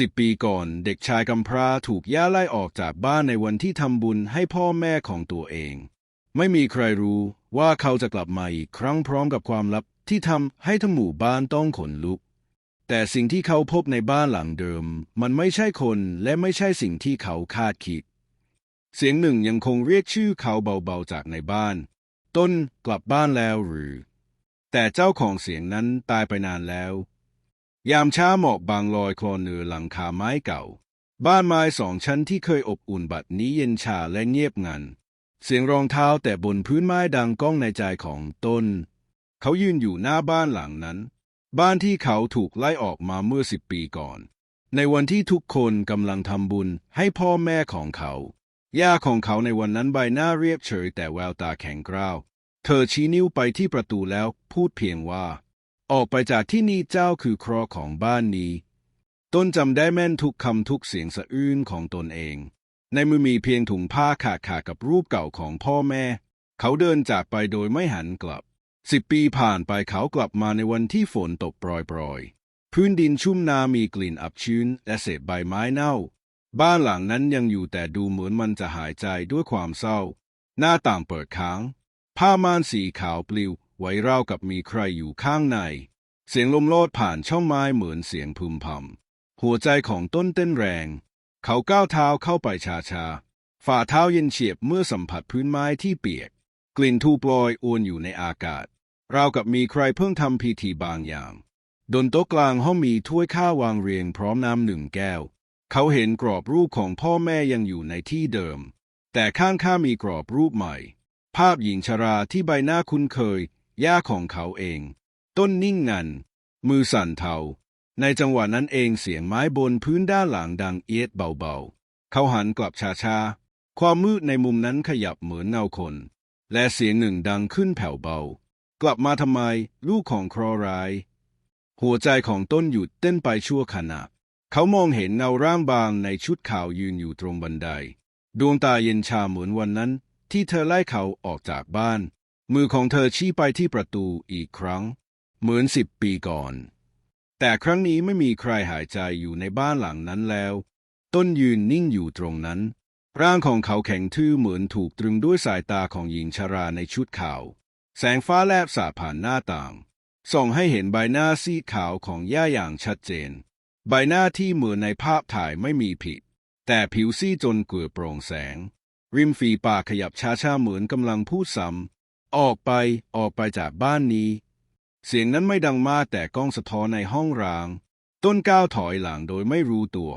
สิบปีก่อน เด็กชายกำพร้าถูกย่าไล่ออกจากบ้านในวันที่ทำบุญให้พ่อแม่ของตัวเอง ไม่มีใครรู้ว่าเขาจะกลับมาอีกครั้งพร้อมกับความลับที่ทำให้ทั้งหมู่บ้านต้องขนลุก แต่สิ่งที่เขาพบในบ้านหลังเดิม มันไม่ใช่คนและไม่ใช่สิ่งที่เขาคาดคิด เสียงหนึ่งยังคงเรียกชื่อเขาเบาๆจากในบ้าน ต้นกลับบ้านแล้วหรือ แต่เจ้าของเสียงนั้นตายไปนานแล้ว ยามเช้าหมอกบางลอยคลอเหนือหลังคาไม้เก่า บ้านไม้สองชั้นที่เคยอบอุ่นบัดนี้เย็นชาและเงียบงัน เสียงรองเท้าแต่บนพื้นไม้ดังก้องในใจของต้น เขายืนอยู่หน้าบ้านหลังนั้น บ้านที่เขาถูกไล่ออกมาเมื่อสิบปีก่อน ในวันที่ทุกคนกำลังทำบุญให้พ่อแม่ของเขาย่าของเขาในวันนั้นใบหน้าเรียบเฉยแต่แววตาแข็งกร้าว เธอชี้นิ้วไปที่ประตูแล้วพูดเพียงว่า ออกไปจากที่นี่เจ้าคือคราะห์ของบ้านนี้ ต้นจำได้แม่นทุกคำทุกเสียงสะอื้นของตนเอง ในมือมีเพียงถุงผ้าขาดขาดกับรูปเก่าของพ่อแม่ เขาเดินจากไปโดยไม่หันกลับ สิบปีผ่านไปเขากลับมาในวันที่ฝนตกปรอยๆ พื้นดินชุ่มน้ำมีกลิ่นอับชื้น และเศษใบไม้เน่า บ้านหลังนั้นยังอยู่แต่ดูเหมือนมันจะหายใจด้วยความเศร้า หน้าต่างเปิดค้าง ผ้าม่านสีขาวปลิวไว้ราวกับมีใครอยู่ข้างใน เสียงลมโลดผ่านช่องไม้เหมือนเสียงพึมพำหัวใจของต้นเต้นแรง เขาก้าวเท้าเข้าไปช้าๆฝ่าเท้าเย็นเฉียบเมื่อสัมผัสพื้นไม้ที่เปียก กลิ่นทูปลอยอวนอยู่ในอากาศ ราวกับมีใครเพิ่งทำพิธีบางอย่างบนโต๊ะกลางห้องมีถ้วยข้าววางเรียงพร้อมน้ำหนึ่งแก้ว เขาเห็นกรอบรูปของพ่อแม่ยังอยู่ในที่เดิม แต่ข้างข้ามีกรอบรูปใหม่ ภาพหญิงชราที่ใบหน้าคุ้นเคย ย่าของเขาเอง ต้นนิ่งงัน มือสั่นเทา ในจังหวะนั้นเองเสียงไม้บนพื้นด้านหลังดังเอียดเบาๆ เขาหันกลับช้าๆ ความมืดในมุมนั้นขยับเหมือนเงาคน และเสียงหนึ่งดังขึ้นแผ่วเบา กลับมาทำไม ลูกของครอราย หัวใจของต้นหยุดเต้นไปชั่วขณะ เขามองเห็นเงาร่างบางในชุดขาวยืนอยู่ตรงบันได ดวงตาเย็นชาเหมือนวันนั้นที่เธอไล่เขาออกจากบ้าน มือของเธอชี้ไปที่ประตูอีกครั้ง เหมือนสิบปีก่อน แต่ครั้งนี้ไม่มีใครหายใจอยู่ในบ้านหลังนั้นแล้ว ต้นยืนนิ่งอยู่ตรงนั้น ร่างของเขาแข็งทื่อเหมือนถูกตรึงด้วยสายตาของหญิงชราในชุดขาว แสงฟ้าแลบสาดผ่านหน้าต่าง ส่องให้เห็นใบหน้าซีขาวของย่าอย่างชัดเจน ใบหน้าที่เหมือนในภาพถ่ายไม่มีผิด แต่ผิวซีดจนเกือโปร่งแสง ริมฝีปากขยับช้าๆเหมือนกำลังพูดซ้ำออกไป ออกไปจากบ้านนี้ เสียงนั้นไม่ดังมากแต่ก้องสะท้อนในห้องร้าง ต้นก้าวถอยหลังโดยไม่รู้ตัว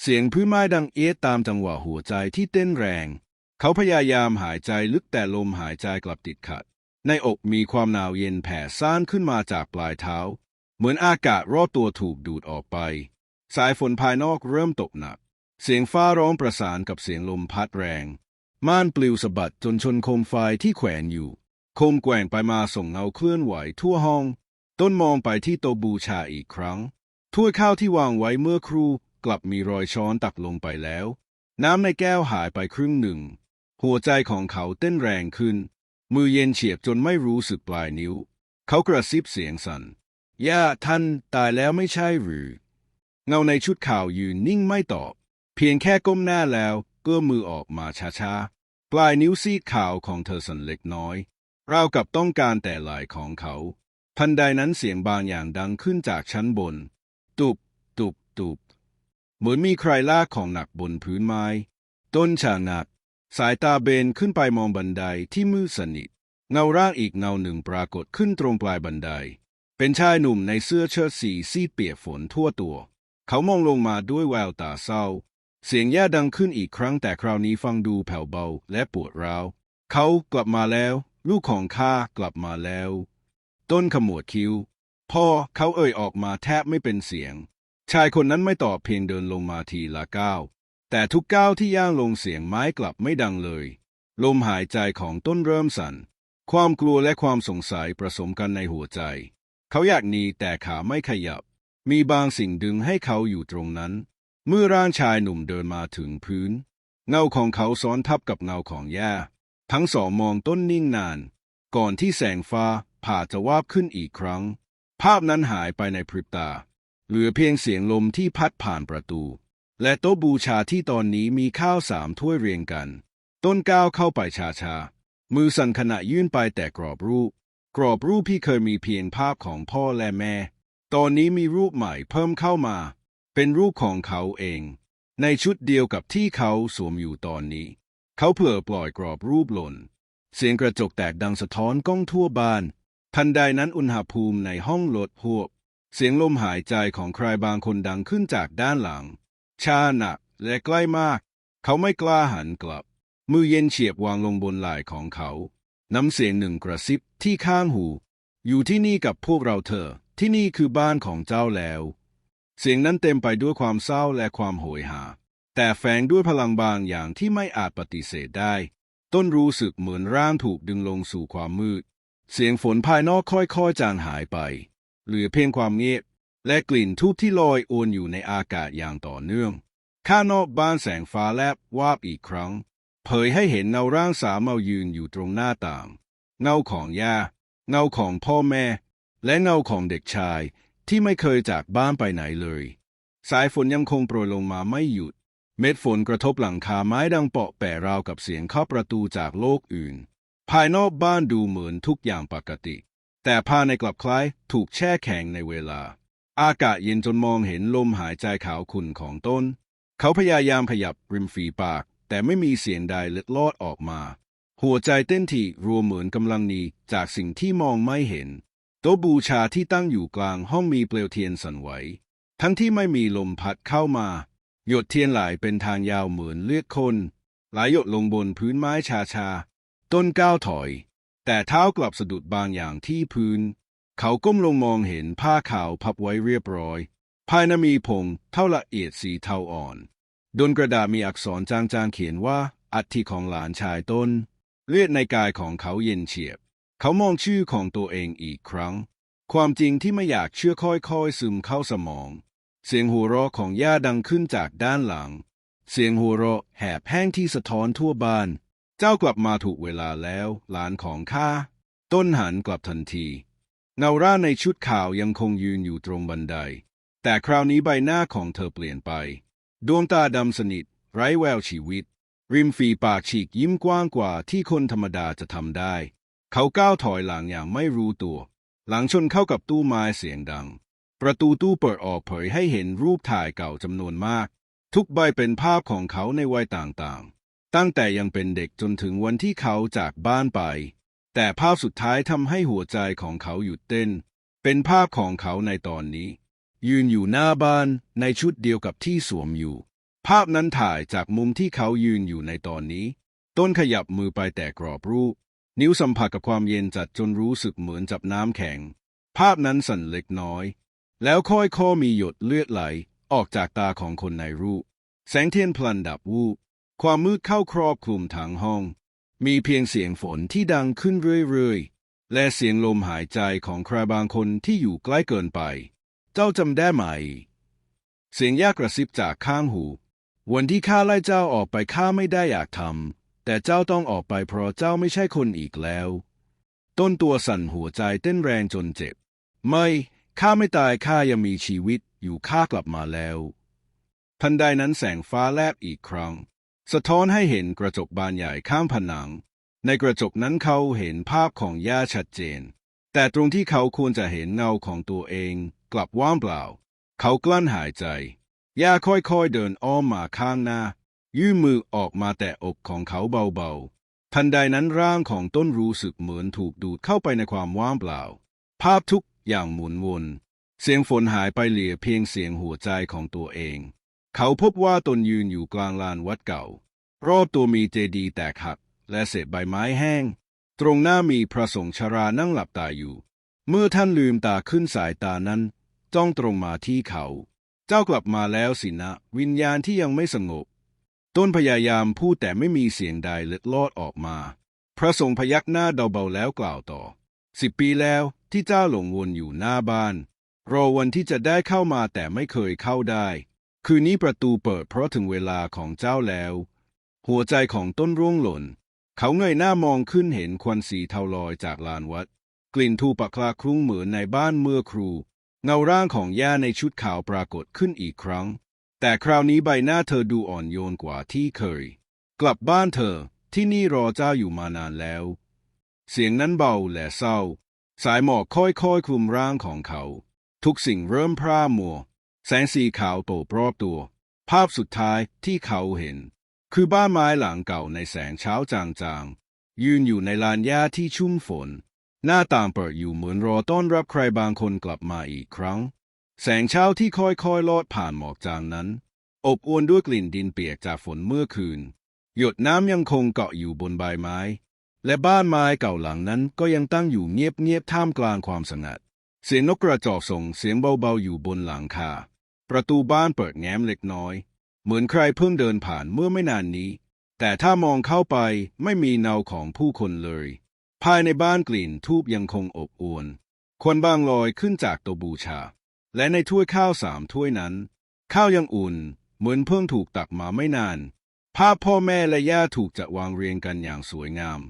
เสียงพื้นไม้ดังเอี๊ยดตามจังหวะหัวใจที่เต้นแรง เขาพยายามหายใจลึกแต่ลมหายใจกลับติดขัด ในอกมีความหนาวเย็นแผ่ซ่านขึ้นมาจากปลายเท้า เหมือนอากาศรอบตัวถูกดูดออกไป สายฝนภายนอกเริ่มตกหนัก เสียงฟ้าร้องประสานกับเสียงลมพัดแรง ม่านปลิวสะบัดจนชนโคมไฟที่แขวนอยู่ โคมแกว่งไปมาส่งเงาเคลื่อนไหวทั่วห้อง ต้นมองไปที่โตะบูชาอีกครั้ง ถ้วยข้าวที่วางไว้เมื่อครู่กลับมีรอยช้อนตักลงไปแล้ว น้ำในแก้วหายไปครึ่งหนึ่ง หัวใจของเขาเต้นแรงขึ้น มือเย็นเฉียบจนไม่รู้สึกปลายนิ้ว เขากระซิบเสียงสัน่นย่าท่านตายแล้วไม่ใช่หรือ เงาในชุดข่าวยืนนิ่งไม่ตอบ เพียงแค่ก้มหน้าแล้วเก็มือออกมาช้าๆ ปลายนิ้วซีดขาวของเธอสั่นเล็กน้อย ราวกับต้องการแต่หลายของเขา ทันใดนั้นเสียงบางอย่างดังขึ้นจากชั้นบน ตุบ ตุบ ตุบ เหมือนมีใครลากของหนักบนพื้นไม้ ต้นชางัก สายตาเบนขึ้นไปมองบันไดที่มืดสนิท เงาร่างอีกเงาหนึ่งปรากฏขึ้นตรงปลายบันได เป็นชายหนุ่มในเสื้อเชิ้ตสีซีดเปียกฝนทั่วตัว เขามองลงมาด้วยแววตาเศร้า เสียงแย่ดังขึ้นอีกครั้งแต่คราวนี้ฟังดูแผ่วเบาและปวดร้าว เขากลับมาแล้ว ลูกของข้ากลับมาแล้ว ต้นขมวดคิ้ว พ่อเขาเอ่ยออกมาแทบไม่เป็นเสียง ชายคนนั้นไม่ตอบเพียงเดินลงมาทีละก้าว แต่ทุกก้าวที่ย่างลงเสียงไม้กลับไม่ดังเลย ลมหายใจของต้นเริ่มสั่น ความกลัวและความสงสัยผสมกันในหัวใจ เขาอยากหนีแต่ขาไม่ขยับ มีบางสิ่งดึงให้เขาอยู่ตรงนั้น เมื่อร่างชายหนุ่มเดินมาถึงพื้น เงาของเขาซ้อนทับกับเงาของย่า ทั้งสองมองต้นนิ่งนาน ก่อนที่แสงฟ้าผ่าจะวาบขึ้นอีกครั้ง ภาพนั้นหายไปในพริบตา เหลือเพียงเสียงลมที่พัดผ่านประตู และโต๊ะบูชาที่ตอนนี้มีข้าวสามถ้วยเรียงกัน ต้นก้าวเข้าไปชาๆมือสั่นขณะยื่นไปแต่กรอบรูป กรอบรูปที่เคยมีเพียงภาพของพ่อและแม่ ตอนนี้มีรูปใหม่เพิ่มเข้ามา เป็นรูปของเขาเอง ในชุดเดียวกับที่เขาสวมอยู่ตอนนี้ เขาเผลอปล่อยกรอบรูปหล่น เสียงกระจกแตกดังสะท้อนก้องทั่วบ้าน ทันใดนั้นอุณหภูมิในห้องลดหวบ เสียงลมหายใจของใครบางคนดังขึ้นจากด้านหลัง ชาหนักและใกล้มาก เขาไม่กล้าหันกลับ มือเย็นเฉียบวางลงบนไหล่ของเขา น้ำเสียงหนึ่งกระซิบที่ข้างหู อยู่ที่นี่กับพวกเราเถอะที่นี่คือบ้านของเจ้าแล้ว เสียงนั้นเต็มไปด้วยความเศร้าและความโหยหา แต่แฝงด้วยพลังบางอย่างที่ไม่อาจปฏิเสธได้ ต้นรู้สึกเหมือนร่างถูกดึงลงสู่ความมืด เสียงฝนภายนอกค่อยๆ จางหายไป เหลือเพียงความเงียบ และกลิ่นทูบที่ลอยโอนอยู่ในอากาศอย่างต่อเนื่อง ข้างนอกบ้านแสงฟ้าแลบวาบอีกครั้ง เผยให้เห็นเงาร่างสาวเมายืนอยู่ตรงหน้าต่าง เงาของย่า เงาของพ่อแม่ และเงาของเด็กชายที่ไม่เคยจากบ้านไปไหนเลย สายฝนยังคงโปรยลงมาไม่หยุด เม็ดฝนกระทบหลังคาไม้ดังเปาะแปะราวกับเสียงเคาะประตูจากโลกอื่น ภายนอกบ้านดูเหมือนทุกอย่างปกติ แต่ภายในกลับคล้ายถูกแช่แข็งในเวลา อากาศเย็นจนมองเห็นลมหายใจขาวขุ่นของต้น เขาพยายามขยับริมฝีปาก แต่ไม่มีเสียงใดเล็ดลอดออกมา หัวใจเต้นถี่รัวเหมือนกำลังหนีจากสิ่งที่มองไม่เห็นโต๊ะบูชาที่ตั้งอยู่กลางห้องมีเปลวเทียนสั่นไหว ทั้งที่ไม่มีลมพัดเข้ามา หยดเทียนไหลเป็นทางยาวเหมือนเลือดคน ไหลหยดลงบนพื้นไม้ชาชา ต้นก้าวถอย แต่เท้ากลับสะดุดบางอย่างที่พื้น เขาก้มลงมองเห็นผ้าขาวพับไว้เรียบร้อย ภายในมีผงเท่าละเอียดสีเทาอ่อนบนกระดาษมีอักษรจางๆเขียนว่า อัฐิของหลานชายต้น เลือดในกายของเขาเย็นเฉียบ เขามองชื่อของตัวเองอีกครั้ง ความจริงที่ไม่อยากเชื่อค่อยๆซึมเข้าสมอง เสียงหัวเราะของย่าดังขึ้นจากด้านหลัง เสียงหัวเราะแหบแห้งที่สะท้อนทั่วบ้าน เจ้ากลับมาถูกเวลาแล้ว หลานของข้า ต้นหันกลับทันที เงาร่าในชุดขาวยังคงยืนอยู่ตรงบันได แต่คราวนี้ใบหน้าของเธอเปลี่ยนไป ดวงตาดำสนิท ไร้แววชีวิต ริมฝีปากฉีกยิ้มกว้างกว่าที่คนธรรมดาจะทำได้ เขาก้าวถอยหลังอย่างไม่รู้ตัว หลังชนเข้ากับตู้ไม้เสียงดัง ประตูตู้เปิดออกเผยให้เห็นรูปถ่ายเก่าจำนวนมาก ทุกใบเป็นภาพของเขาในวัยต่างๆ ตั้งแต่ยังเป็นเด็กจนถึงวันที่เขาจากบ้านไป แต่ภาพสุดท้ายทำให้หัวใจของเขาหยุดเต้น เป็นภาพของเขาในตอนนี้ ยืนอยู่หน้าบ้านในชุดเดียวกับที่สวมอยู่ ภาพนั้นถ่ายจากมุมที่เขายืนอยู่ในตอนนี้ ต้นขยับมือไปแต่กรอบรูป นิ้วสัมผัสกับความเย็นจัดจนรู้สึกเหมือนจับน้ำแข็ง ภาพนั้นสั่นเล็กน้อย แล้วค่อยๆมีหยดเลือดไหลออกจากตาของคนในรูป แสงเทียนพลันดับวูบความมืดเข้าครอบคลุมทั้งห้อง มีเพียงเสียงฝนที่ดังขึ้นเรื่อยๆ และเสียงลมหายใจของใครบางคนที่อยู่ใกล้เกินไป เจ้าจำได้ไหม เสียงยากกระซิบจากข้างหู วันที่ข้าไล่เจ้าออกไปข้าไม่ได้อยากทำแต่เจ้าต้องออกไปเพราะเจ้าไม่ใช่คนอีกแล้ว ต้นตัวสั่นหัวใจเต้นแรงจนเจ็บ ไม่ ข้าไม่ตายข้ายังมีชีวิตอยู่ข้ากลับมาแล้ว ทันใดนั้นแสงฟ้าแลบอีกครั้ง สะท้อนให้เห็นกระจกบานใหญ่ข้างผนัง ในกระจกนั้นเขาเห็นภาพของย่าชัดเจน แต่ตรงที่เขาควรจะเห็นเงาของตัวเองกลับว่างเปล่า เขากลั้นหายใจย่าค่อยๆเดินอ้อมมาข้างหน้า ยื่นมือออกมาแตะอกของเขาเบาๆ ทันใดนั้นร่างของต้นรู้สึกเหมือนถูกดูดเข้าไปในความว่างเปล่า ภาพทุก อย่างหมุนวนเสียงฝนหายไปเหลือเพียงเสียงหัวใจของตัวเอง เขาพบว่าตนยืนอยู่กลางลานวัดเก่า รอบตัวมีเจดีย์แตกหัก และเศษใบไม้แห้ง ตรงหน้ามีพระสงฆ์ชรานั่งหลับตาอยู่ เมื่อท่านลืมตาขึ้นสายตานั้น จ้องตรงมาที่เขา เจ้ากลับมาแล้วสินะ วิญญาณที่ยังไม่สงบ ต้นพยายามพูดแต่ไม่มีเสียงใดเล็ดลอดออกมา พระสงฆ์พยักหน้าเบาๆแล้วกล่าวต่อ สิบปีแล้วที่เจ้าหลงวนอยู่หน้าบ้าน รอวันที่จะได้เข้ามาแต่ไม่เคยเข้าได้ คืนนี้ประตูเปิดเพราะถึงเวลาของเจ้าแล้ว หัวใจของต้นร่วงหล่น เขาเงยหน้ามองขึ้นเห็นควันสีเทาลอยจากลานวัด กลิ่นทูปะคลาคลุ้งเหมือนในบ้านเมื่อครู เงาร่างของย่าในชุดขาวปรากฏขึ้นอีกครั้ง แต่คราวนี้ใบหน้าเธอดูอ่อนโยนกว่าที่เคย กลับบ้านเธอที่นี่รอเจ้าอยู่มานานแล้ว เสียงนั้นเบาและเศร้า สายหมอกค่อยๆคลุมร่างของเขา ทุกสิ่งเริ่มพร่ามัว แสงสีขาวโตบรอบตัว ภาพสุดท้ายที่เขาเห็น คือบ้านไม้หลังเก่าในแสงเช้าจางๆ ยืนอยู่ในลานหญ้าที่ชุ่มฝน หน้าต่างเปิดอยู่เหมือนรอต้อนรับใครบางคนกลับมาอีกครั้ง แสงเช้าที่ค่อยๆลอดผ่านหมอกจางนั้น อบอวลด้วยกลิ่นดินเปียกจากฝนเมื่อคืน หยดน้ำยังคงเกาะอยู่บนใบไม้ และบ้านไม้เก่าหลังนั้นก็ยังตั้งอยู่เงียบๆท่ามกลางความสงัด เสียงนกกระจอกส่งเสียงเบาๆอยู่บนหลังคา ประตูบ้านเปิดแง้มเล็กน้อย เหมือนใครเพิ่งเดินผ่านเมื่อไม่นานนี้ แต่ถ้ามองเข้าไปไม่มีเงาของผู้คนเลย ภายในบ้านกลิ่นทูบยังคงอบอวลควันบางลอยขึ้นจากโตัวบูชา และในถ้วยข้าวสามถ้วยนั้น ข้าวยังอุ่น เหมือนเพิ่งถูกตักมาไม่นาน ภาพพ่อแม่และย่าถูกจัดวางเรียงกันอย่างสวยงาม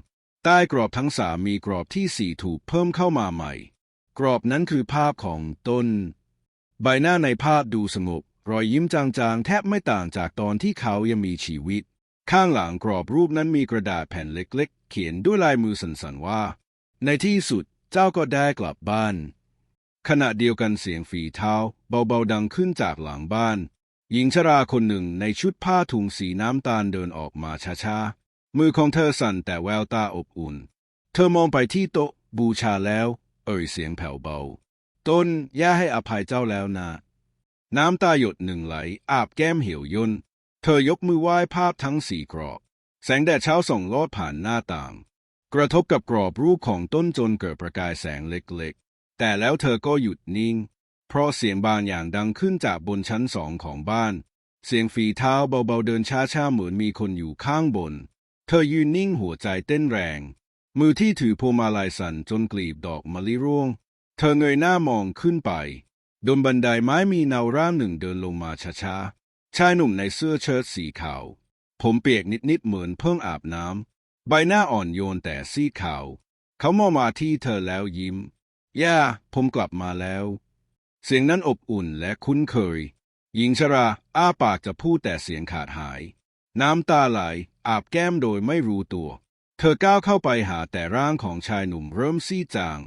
ใต้กรอบทั้งสามมีกรอบที่สี่ถูกเพิ่มเข้ามาใหม่ กรอบนั้นคือภาพของต้น ใบหน้าในภาพดูสงบ รอยยิ้มจางๆ แทบไม่ต่างจากตอนที่เขายังมีชีวิต ข้างหลังกรอบรูปนั้นมีกระดาษแผ่นเล็กๆ เขียนด้วยลายมือสั่นๆว่า ในที่สุดเจ้าก็ได้กลับบ้าน ขณะเดียวกันเสียงฝีเท้า เบาๆดังขึ้นจากหลังบ้าน หญิงชราคนหนึ่งในชุดผ้าถุงสีน้ำตาลเดินออกมาช้าๆ มือของเธอสั่นแต่แววตาอบอุ่น เธอมองไปที่โต๊ะบูชาแล้ว เอ่ยเสียงแผ่วเบา ต้นย่าให้อภัยเจ้าแล้วนะ น้ำตาหยดหนึ่งไหล อาบแก้มเหี่ยวย่น เธอยกมือไหว้ภาพทั้งสี่กรอบ แสงแดดเช้าส่องลอดผ่านหน้าต่าง กระทบกับกรอบรูปของต้นจนเกิดประกายแสงเล็กๆ แต่แล้วเธอก็หยุดนิ่ง เพราะเสียงบางอย่างดังขึ้นจากบนชั้นสองของบ้าน เสียงฝีเท้าเบาๆเดินช้าๆเหมือนมีคนอยู่ข้างบน เธอยืนนิ่งหัวใจเต้นแรง มือที่ถือพวงมาลัยสั่นจนกลีบดอกมะลิร่วง เธอเงยหน้ามองขึ้นไปบนบันไดไม้มีเนาร่างหนึ่งเดินลงมาช้าๆ ชายหนุ่มในเสื้อเชิ้ตสีขาว ผมเปียกนิดๆ เหมือนเพิ่งอาบน้ำ ใบหน้าอ่อนโยนแต่ซีขาว เขามองมาที่เธอแล้วยิ้ม ย่า ผมกลับมาแล้ว เสียงนั้นอบอุ่นและคุ้นเคย หญิงชรา อ้าปากจะพูดแต่เสียงขาดหาย น้ำตาไหลอาบแก้มโดยไม่รู้ตัว เธอก้าวเข้าไปหาแต่ร่างของชายหนุ่มเริ่มซีดจาง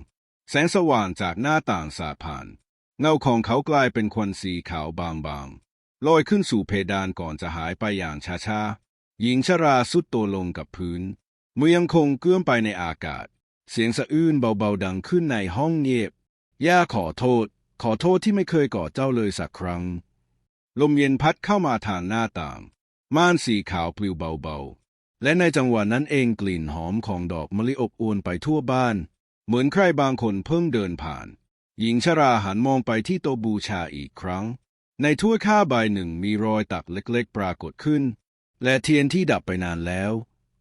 แสงสว่างจากหน้าต่างสาดผ่าน เงาของเขากลายเป็นควันสีขาวบางๆลอยขึ้นสู่เพดานก่อนจะหายไปอย่างช้าๆ หญิงชราสุดตัวลงกับพื้นมือยังคงเกื้อมไปในอากาศ เสียงสะอื้นเบาๆดังขึ้นในห้องเงียบ ย่าขอโทษ ขอโทษที่ไม่เคยกอดเจ้าเลยสักครั้ง ลมเย็นพัดเข้ามาทางหน้าต่าง ม่านสีขาวปลิวเบาๆ และในจังหวะนั้นเองกลิ่นหอมของดอกมะลิอบอวลไปทั่วบ้าน เหมือนใครบางคนเพิ่งเดินผ่าน หญิงชราหันมองไปที่โต๊ะบูชาอีกครั้ง ในถ้วยข้าวใบหนึ่งมีรอยตักเล็กๆ ปรากฏขึ้น และเทียนที่ดับไปนานแล้ว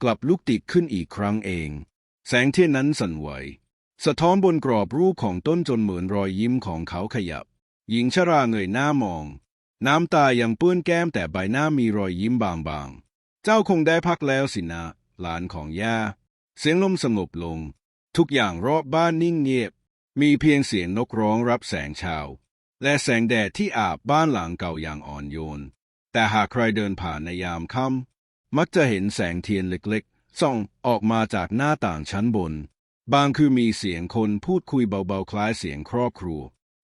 กลับลุกติดขึ้นอีกครั้งเอง แสงเทียนนั้นสั่นไหว สะท้อนบนกรอบรูปของต้นจนเหมือนรอยยิ้มของเขาขยับ หญิงชราเงยหน้ามอง น้ำตายังเปื้อนแก้มแต่ใบหน้ามีรอยยิ้มบางๆ เจ้าคงได้พักแล้วสินะ หลานของย่า เสียงลมสงบลง ทุกอย่างรอบบ้านนิ่งเงียบ มีเพียงเสียงนกร้องรับแสงเช้าและแสงแดดที่อาบบ้านหลังเก่าอย่างอ่อนโยน แต่หากใครเดินผ่านในยามค่ำมักจะเห็นแสงเทียนเล็กๆ ส่องออกมาจากหน้าต่างชั้นบน บางคือมีเสียงคนพูดคุยเบาๆ คล้ายเสียงครอบครัว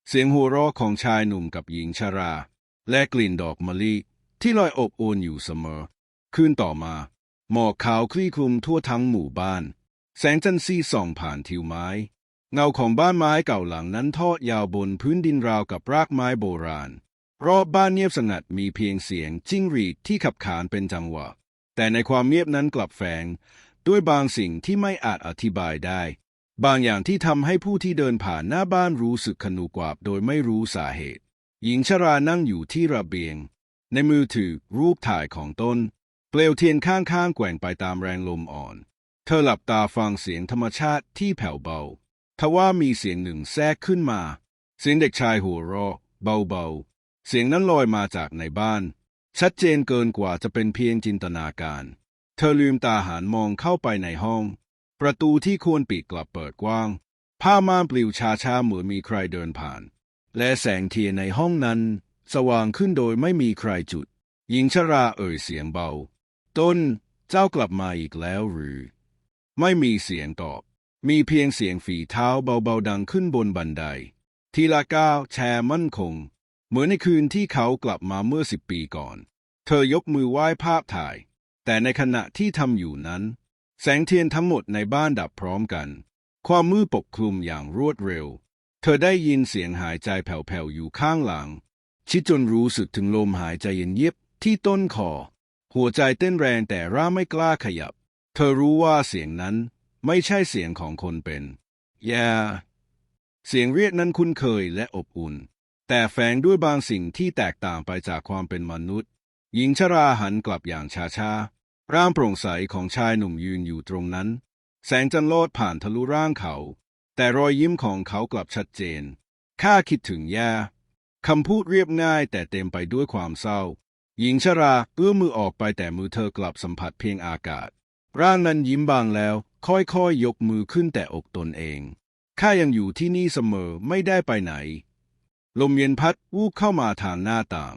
เสียงหัวเราะของชายหนุ่มกับหญิงชรา และกลิ่นดอกมะลิที่ลอยอบอวลอยู่เสมอ คืนต่อมา หมอกขาวคลี่คลุมทั่วทั้งหมู่บ้าน แสงจันทร์ซีส่องผ่านทิวไม้ เงาของบ้านไม้เก่าหลังนั้นทอดยาวบนพื้นดินราวกับรากไม้โบราณ รอบบ้านเงียบสงัดมีเพียงเสียงจิ้งหรีดที่ขับขานเป็นจังหวะ แต่ในความเงียบนั้นกลับแฝง ด้วยบางสิ่งที่ไม่อาจอธิบายได้ บางอย่างที่ทำให้ผู้ที่เดินผ่านหน้าบ้านรู้สึกขนูกวาบโดยไม่รู้สาเหตุ หญิงชรานั่งอยู่ที่ระเบียง ในมือถือรูปถ่ายของต้น เปลวเทียนข้างๆแกว่งไปตามแรงลมอ่อน เธอหลับตาฟังเสียงธรรมชาติที่แผ่วเบาทว่ามีเสียงหนึ่งแทรกขึ้นมา เสียงเด็กชายหัวเราะเบาๆ เสียงนั้นลอยมาจากในบ้าน ชัดเจนเกินกว่าจะเป็นเพียงจินตนาการ เธอลืมตาหันมองเข้าไปในห้อง ประตูที่ควรปิดกลับเปิดกว้าง ผ้าม่านปลิวชาชาๆเหมือนมีใครเดินผ่าน และแสงเทียนในห้องนั้น สว่างขึ้นโดยไม่มีใครจุด หญิงชราเอ่ยเสียงเบา ต้นเจ้ากลับมาอีกแล้วหรือ ไม่มีเสียงตอบ มีเพียงเสียงฝีเท้าเบาๆดังขึ้นบนบันได ทีละก้าวแชร์มั่นคง เหมือนในคืนที่เขากลับมาเมื่อสิบปีก่อน เธอยกมือไหว้ภาพถ่าย แต่ในขณะที่ทำอยู่นั้น แสงเทียนทั้งหมดในบ้านดับพร้อมกัน ความมืดปกคลุมอย่างรวดเร็ว เธอได้ยินเสียงหายใจแผ่วๆอยู่ข้างหลัง ชิดจนรู้สึกถึงลมหายใจเย็นเยียบที่ต้นคอ หัวใจเต้นแรงแต่ร่าไม่กล้าขยับ เธอรู้ว่าเสียงนั้นไม่ใช่เสียงของคนเป็นแย่เสียงเรียกนั้นคุ้นเคยและอบอุ่น แต่แฝงด้วยบางสิ่งที่แตกต่างไปจากความเป็นมนุษย์ หญิงชราหันกลับอย่างช้าๆ ร่างโปร่งใสของชายหนุ่มยืนอยู่ตรงนั้น แสงจันทร์โลดผ่านทะลุร่างเขา แต่รอยยิ้มของเขากลับชัดเจน ข้าคิดถึงย่าคำพูดเรียบง่ายแต่เต็มไปด้วยความเศร้า หญิงชราเอื้อมมือออกไปแต่มือเธอกลับสัมผัสเพียงอากาศ ร่างนั้นยิ้มบางแล้ว ค่อยๆ ยกมือขึ้นแต่อกตนเอง ข้ายังอยู่ที่นี่เสมอไม่ได้ไปไหน ลมเย็นพัดวูบเข้ามาทางหน้าต่าง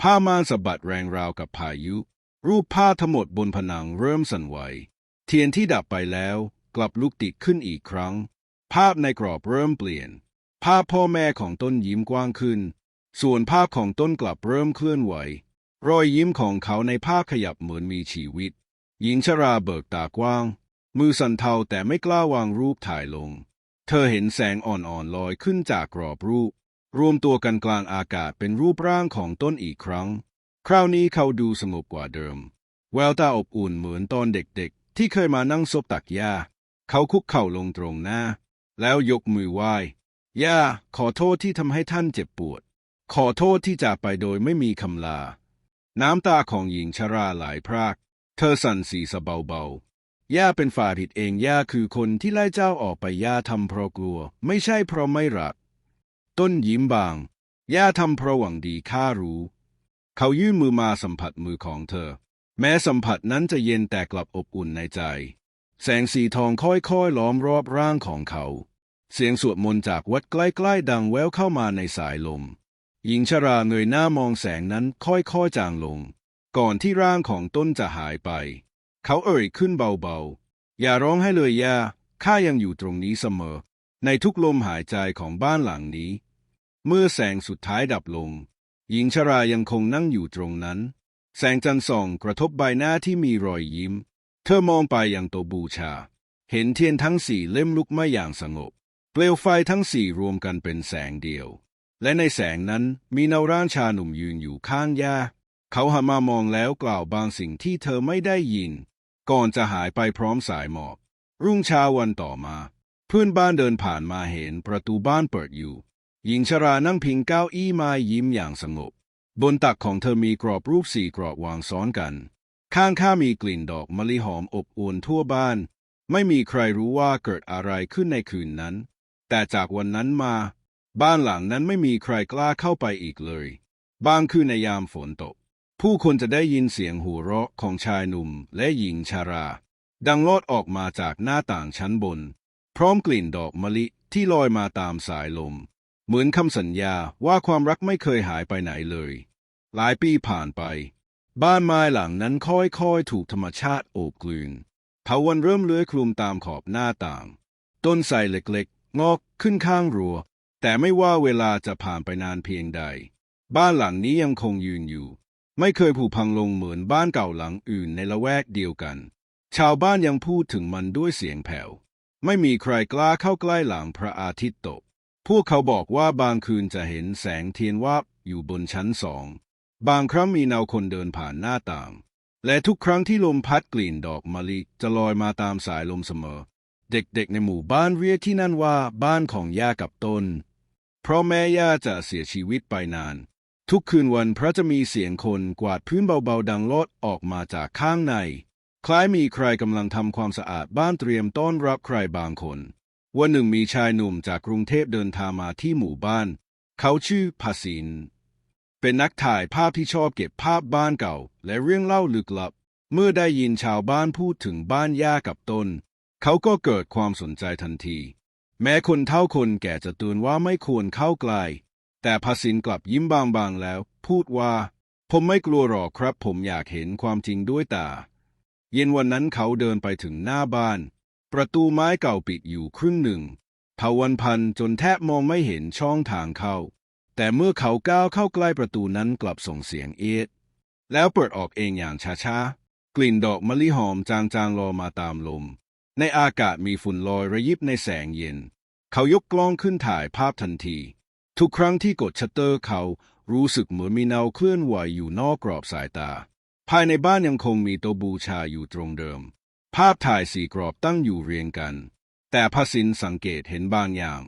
ผ้าม่านสะบัดแรงราวกับพายุ รูปผ้าทั้งหมดบนผนังเริ่มสั่นไหว เทียนที่ดับไปแล้ว กลับลุกติดขึ้นอีกครั้ง ภาพในกรอบเริ่มเปลี่ยน ภาพพ่อแม่ของต้นยิ้มกว้างขึ้น ส่วนภาพของต้นกลับเริ่มเคลื่อนไหว รอยยิ้มของเขาในภาพขยับเหมือนมีชีวิต หญิงชราเบิกตากว้าง มือสั่นเทาแต่ไม่กล้าวางรูปถ่ายลง เธอเห็นแสงอ่อนๆลอยขึ้นจากกรอบรูป รวมตัวกันกลางอากาศเป็นรูปร่างของต้นอีกครั้ง คราวนี้เขาดูสงบกว่าเดิม แววตาอบอุ่นเหมือนตอนเด็กๆ ที่เคยมานั่งซบตักหญ้า เขาคุกเข่าลงตรงหน้า แล้วยกมือไหว้ย่าขอโทษที่ทำให้ท่านเจ็บปวด ขอโทษที่จากไปโดยไม่มีคำลา น้ำตาของหญิงชราไหลพราก เธอสั่นสีสะเบาๆ ย่าเป็นฝ่าผิดเองย่าคือคนที่ไล่เจ้าออกไปย่าทำเพราะกลัว ไม่ใช่เพราะไม่รัก ต้นยิ้มบาง ย่าทำเพราะหวังดีข้ารู้ เขายื่นมือมาสัมผัสมือของเธอ แม้สัมผัสนั้นจะเย็นแต่กลับอบอุ่นในใจ แสงสีทองค่อยๆล้อมรอบร่างของเขา เสียงสวดมนต์จากวัดใกล้ๆดังแววเข้ามาในสายลม หญิงชราเงยหน้ามองแสงนั้นค่อยๆจางลง ก่อนที่ร่างของต้นจะหายไป เขาเอ่ยขึ้นเบาๆ อย่าร้องให้เลยย่าข้ายังอยู่ตรงนี้เสมอ ในทุกลมหายใจของบ้านหลังนี้ เมื่อแสงสุดท้ายดับลง หญิงชรายังคงนั่งอยู่ตรงนั้น แสงจันทร์ส่องกระทบใบหน้าที่มีรอยยิ้ม เธอมองไปยังโตะบูชา เห็นเทียนทั้งสี่เล่มลุกไหม้อย่างสงบ เปลวไฟทั้งสี่รวมกันเป็นแสงเดียว และในแสงนั้นมีนาร่างชาหนุ่มยืนอยู่ข้างยาเขาหันมามองแล้วกล่าวบางสิ่งที่เธอไม่ได้ยิน ก่อนจะหายไปพร้อมสายหมอก รุ่งเช้าวันต่อมา เพื่อนบ้านเดินผ่านมาเห็นประตูบ้านเปิดอยู่ หญิงชรานั่งพิงเก้าอี้ไม้ยิ้มอย่างสงบ บนตักของเธอมีกรอบรูปสี่กรอบวางซ้อนกัน ข้างข้ามีกลิ่นดอกมะลิหอมอบอวลทั่วบ้าน ไม่มีใครรู้ว่าเกิดอะไรขึ้นในคืนนั้น แต่จากวันนั้นมา บ้านหลังนั้นไม่มีใครกล้าเข้าไปอีกเลย บางคืนในยามฝนตก ผู้คนจะได้ยินเสียงหัวเราะของชายหนุ่มและหญิงชารา ดังลอดออกมาจากหน้าต่างชั้นบน พร้อมกลิ่นดอกมะลิที่ลอยมาตามสายลม เหมือนคำสัญญาว่าความรักไม่เคยหายไปไหนเลย หลายปีผ่านไป บ้านไม้หลังนั้นค่อยๆ ถูกธรรมชาติโอบกลืนเถาวันเริ่มเลื้อยคลุมตามขอบหน้าต่าง ต้นไทรเล็กๆ งอกขึ้นข้างรั้ว แต่ไม่ว่าเวลาจะผ่านไปนานเพียงใด บ้านหลังนี้ยังคงยืนอยู่ ไม่เคยผุพังลงเหมือนบ้านเก่าหลังอื่นในละแวกเดียวกัน ชาวบ้านยังพูดถึงมันด้วยเสียงแผ่ว ไม่มีใครกล้าเข้าใกล้หลังพระอาทิตย์ตก พวกเขาบอกว่าบางคืนจะเห็นแสงเทียนวาบอยู่บนชั้นสอง บางครั้งมีเนาคนเดินผ่านหน้าต่าง และทุกครั้งที่ลมพัดกลิ่นดอกมะลิจะลอยมาตามสายลมเสมอ เด็กๆในหมู่บ้านเรียกที่นั่นว่าบ้านของย่ากับต้น เพราะแม่ย่าจะเสียชีวิตไปนาน ทุกคืนวันพระจะมีเสียงคนกวาดพื้นเบาๆดังลอดออกมาจากข้างใน คล้ายมีใครกำลังทำความสะอาดบ้านเตรียมต้อนรับใครบางคนวันหนึ่งมีชายหนุ่มจากกรุงเทพเดินทางมาที่หมู่บ้าน เขาชื่อภาสิน เป็นนักถ่ายภาพที่ชอบเก็บภาพบ้านเก่า และเรื่องเล่าลึกลับ เมื่อได้ยินชาวบ้านพูดถึงบ้านย่ากับตน เขาก็เกิดความสนใจทันที แม้คนเท่าคนแก่จะเตือนว่าไม่ควรเข้าใกล้แต่พาสินกลับยิ้มบางๆแล้ว พูดว่า ผมไม่กลัวหรอกครับ ผมอยากเห็นความจริงด้วยตา เย็นวันนั้นเขาเดินไปถึงหน้าบ้าน ประตูไม้เก่าปิดอยู่ครึ่งหนึ่งเผาวันพันจนแทบมองไม่เห็นช่องทางเข้า แต่เมื่อเขาก้าวเข้าใกล้ประตูนั้นกลับส่งเสียงเอียดแล้วเปิดออกเองอย่างช้าๆ กลิ่นดอกมะลิหอมจางๆลอยมาตามลม ในอากาศมีฝุ่นลอยระยิบในแสงเย็น เขายกกล้องขึ้นถ่ายภาพทันที ทุกครั้งที่กดชัตเตอร์เขารู้สึกเหมือนมีเงาเคลื่อนไหวอยู่นอกกรอบสายตา ภายในบ้านยังคงมีโตบูชาอยู่ตรงเดิม ภาพถ่ายสี่กรอบตั้งอยู่เรียงกัน แต่พระสินสังเกตเห็นบางอย่าง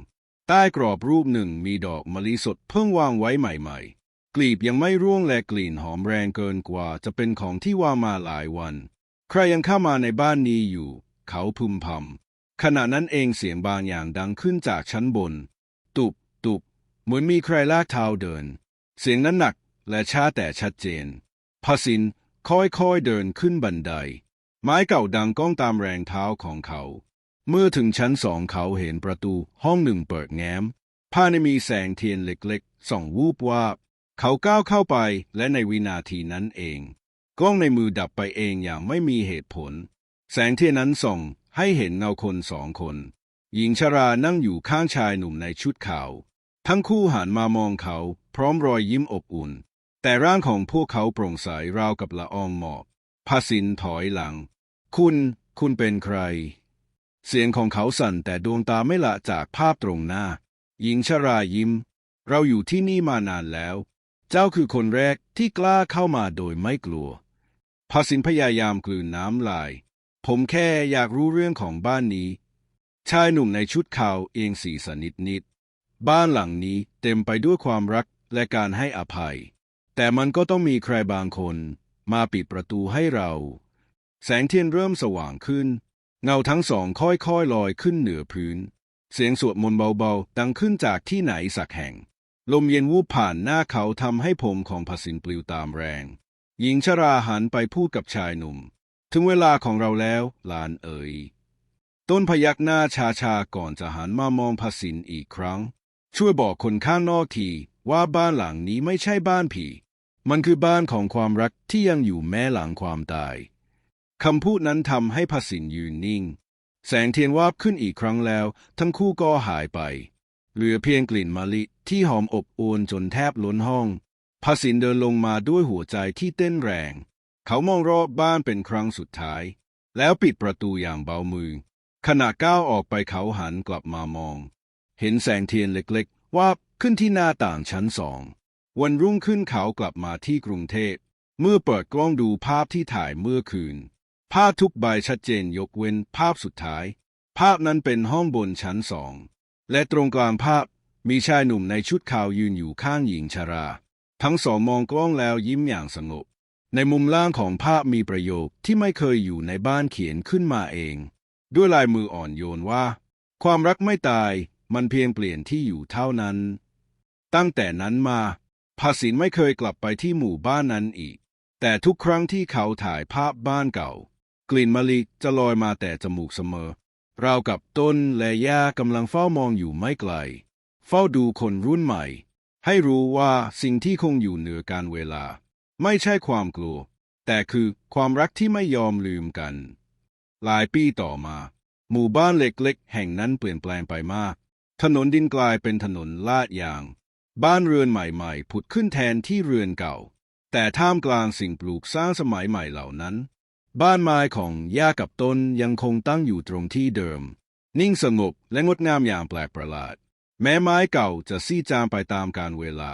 ใต้กรอบรูปหนึ่งมีดอกมะลิสดเพิ่งวางไว้ใหม่ ๆ กลีบยังไม่ร่วงและกลิ่นหอมแรงเกินกว่าจะเป็นของที่วางมาหลายวัน ใครยังเข้ามาในบ้านนี้อยู่ เขาพึมพำขณะนั้นเองเสียงบางอย่างดังขึ้นจากชั้นบน ตุบตุบเหมือนมีใครลากเท้าเดิน เสียงนั้นหนักและช้าแต่ชัดเจนพระสินค่อยๆเดินขึ้นบันได ไม้เก่าดังก้องตามแรงเท้าของเขา เมื่อถึงชั้นสองเขาเห็นประตูห้องหนึ่งเปิดแง้มภายในมีแสงเทียนเล็กๆส่องวูบวาบ เขาก้าวเข้าไปและในวินาทีนั้นเอง กล้องในมือดับไปเองอย่างไม่มีเหตุผล แสงเทียนนั้นส่องให้เห็นเงาคนสองคน หญิงชรานั่งอยู่ข้างชายหนุ่มในชุดขาว ทั้งคู่หันมามองเขา พร้อมรอยยิ้มอบอุ่น แต่ร่างของพวกเขาโปร่งใสราวกับละอองหมอกพาสินถอยหลัง คุณ คุณเป็นใคร เสียงของเขาสั่นแต่ดวงตาไม่ละจากภาพตรงหน้า หญิงชรายิ้ม เราอยู่ที่นี่มานานแล้ว เจ้าคือคนแรกที่กล้าเข้ามาโดยไม่กลัวพาสินพยายามกลืนน้ำลาย ผมแค่อยากรู้เรื่องของบ้านนี้ ชายหนุ่มในชุดขาวเอียงศีรษะนิดนิดๆบ้านหลังนี้เต็มไปด้วยความรักและการให้อภัย แต่มันก็ต้องมีใครบางคน มาปิดประตูให้เรา แสงเทียนเริ่มสว่างขึ้น เงาทั้งสองค่อยๆลอยขึ้นเหนือพื้น เสียงสวดมนต์เบาๆ ดังขึ้นจากที่ไหนสักแห่ง ลมเย็นวูบผ่านหน้าเขาทำให้ผมของพสินปลิวตามแรง หญิงชราหันไปพูดกับชายหนุ่ม ถึงเวลาของเราแล้วลานเอ๋ยต้นพยักหน้าชาๆก่อนจะหันมามองพสินอีกครั้ง ช่วยบอกคนข้างนอกทีว่าบ้านหลังนี้ไม่ใช่บ้านผี มันคือบ้านของความรักที่ยังอยู่แม้หลังความตาย คำพูดนั้นทำให้พสินยืนนิ่ง แสงเทียนวาบขึ้นอีกครั้งแล้ว ทั้งคู่ก็หายไป เหลือเพียงกลิ่นมะลิที่หอมอบอวลจนแทบล้นห้องพสินเดินลงมาด้วยหัวใจที่เต้นแรง เขามองรอบบ้านเป็นครั้งสุดท้าย แล้วปิดประตูอย่างเบามือ ขณะก้าวออกไปเขาหันกลับมามอง เห็นแสงเทียนเล็กๆวาบขึ้นที่หน้าต่างชั้นสอง วันรุ่งขึ้นเขากลับมาที่กรุงเทพเมื่อเปิดกล้องดูภาพที่ถ่ายเมื่อคืน ภาพทุกใบชัดเจนยกเว้นภาพสุดท้าย ภาพนั้นเป็นห้องบนชั้นสอง และตรงกลางภาพมีชายหนุ่มในชุดขาวยืนอยู่ข้างหญิงชรา ทั้งสองมองกล้องแล้วยิ้มอย่างสงบ ในมุมล่างของภาพมีประโยคที่ไม่เคยอยู่ในบ้านเขียนขึ้นมาเอง ด้วยลายมืออ่อนโยนว่า ความรักไม่ตายมันเพียงเปลี่ยนที่อยู่เท่านั้น ตั้งแต่นั้นมาภาสินไม่เคยกลับไปที่หมู่บ้านนั้นอีก แต่ทุกครั้งที่เขาถ่ายภาพบ้านเก่า กลิ่นมะลิจะลอยมาแต่จมูกเสมอ ราวกับต้นและหญ้ากำลังเฝ้ามองอยู่ไม่ไกล เฝ้าดูคนรุ่นใหม่ ให้รู้ว่าสิ่งที่คงอยู่เหนือการเวลา ไม่ใช่ความกลัว แต่คือความรักที่ไม่ยอมลืมกัน หลายปีต่อมา หมู่บ้านเล็กๆ แห่งนั้นเปลี่ยนแปลงไปมาก ถนนดินกลายเป็นถนนลาดยาง บ้านเรือนใหม่ๆ ผุดขึ้นแทนที่เรือนเก่า แต่ท่ามกลางสิ่งปลูกสร้างสมัยใหม่เหล่านั้น บ้านไม้ของย่ากับต้นยังคงตั้งอยู่ตรงที่เดิม นิ่งสงบและงดงามอย่างแปลกประหลาด แม้ไม้เก่าจะซีจางไปตามกาลเวลา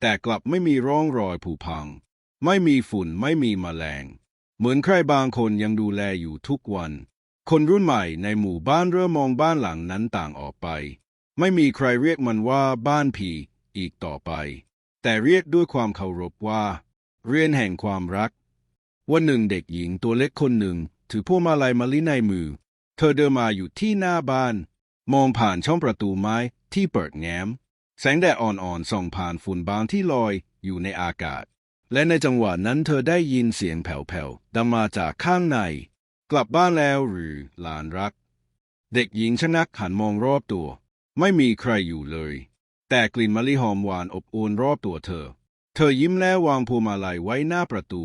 แต่กลับไม่มีร่องรอยผุพัง ไม่มีฝุ่นไม่มีแมลง เหมือนใครบางคนยังดูแลอยู่ทุกวัน คนรุ่นใหม่ในหมู่บ้านเริ่มมองบ้านหลังนั้นต่างออกไป ไม่มีใครเรียกมันว่าบ้านผีอีกต่อไป แต่เรียกด้วยความเคารพว่า เรียนแห่งความรัก วันหนึ่งเด็กหญิงตัวเล็กคนหนึ่ง ถือพวงมาลัยมะลิในมือ เธอเดินมาอยู่ที่หน้าบ้าน มองผ่านช่องประตูไม้ที่เปิดแง้ม แสงแดดอ่อนๆส่องผ่านฝุ่นบางที่ลอยอยู่ในอากาศ และในจังหวะนั้นเธอได้ยินเสียงแผ่วๆดังมาจากข้างใน กลับบ้านแล้วหรือหลานรัก เด็กหญิงชะงักหันมองรอบตัว ไม่มีใครอยู่เลย แต่กลิ่นมะลิหอมหวานอบอวลรอบตัวเธอ เธอยิ้มแล้ววางพวงมาลัยไว้หน้าประตู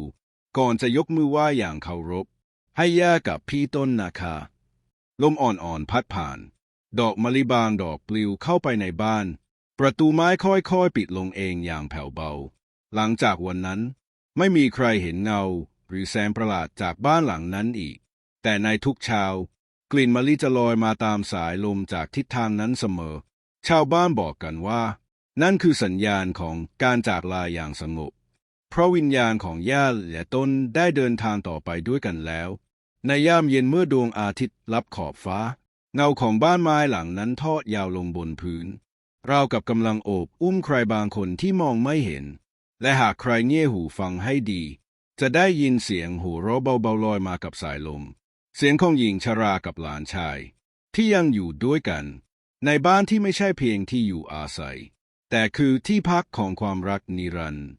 ก่อนจะยกมือไหว้อย่างเคารพ ให้ย่ากับพี่ต้นนะคะลมอ่อนๆพัดผ่าน ดอกมะลิบานดอกปลิวเข้าไปในบ้าน ประตูไม้ค่อยๆ ปิดลงเองอย่างแผ่วเบา หลังจากวันนั้น ไม่มีใครเห็นเงา หรือแสงประหลาดจากบ้านหลังนั้นอีก แต่ในทุกเช้า กลิ่นมะลิจะลอยมาตามสายลมจากทิศทางนั้นเสมอ ชาวบ้านบอกกันว่า นั่นคือสัญญาณของการจากลาอย่างสงบ เพราะวิญญาณของย่าและต้นได้เดินทางต่อไปด้วยกันแล้ว ในยามเย็นเมื่อดวงอาทิตย์ลับขอบฟ้า เงาของบ้านไม้หลังนั้นทอดยาวลงบนพื้นราวกับกำลังโอบอุ้มใครบางคนที่มองไม่เห็น และหากใครเงี่ยหูฟังให้ดี จะได้ยินเสียงหูเราะเบาๆลอยมากับสายลม เสียงของหญิงชรากับหลานชาย ที่ยังอยู่ด้วยกัน ในบ้านที่ไม่ใช่เพียงที่อยู่อาศัย แต่คือที่พักของความรักนิรันดร์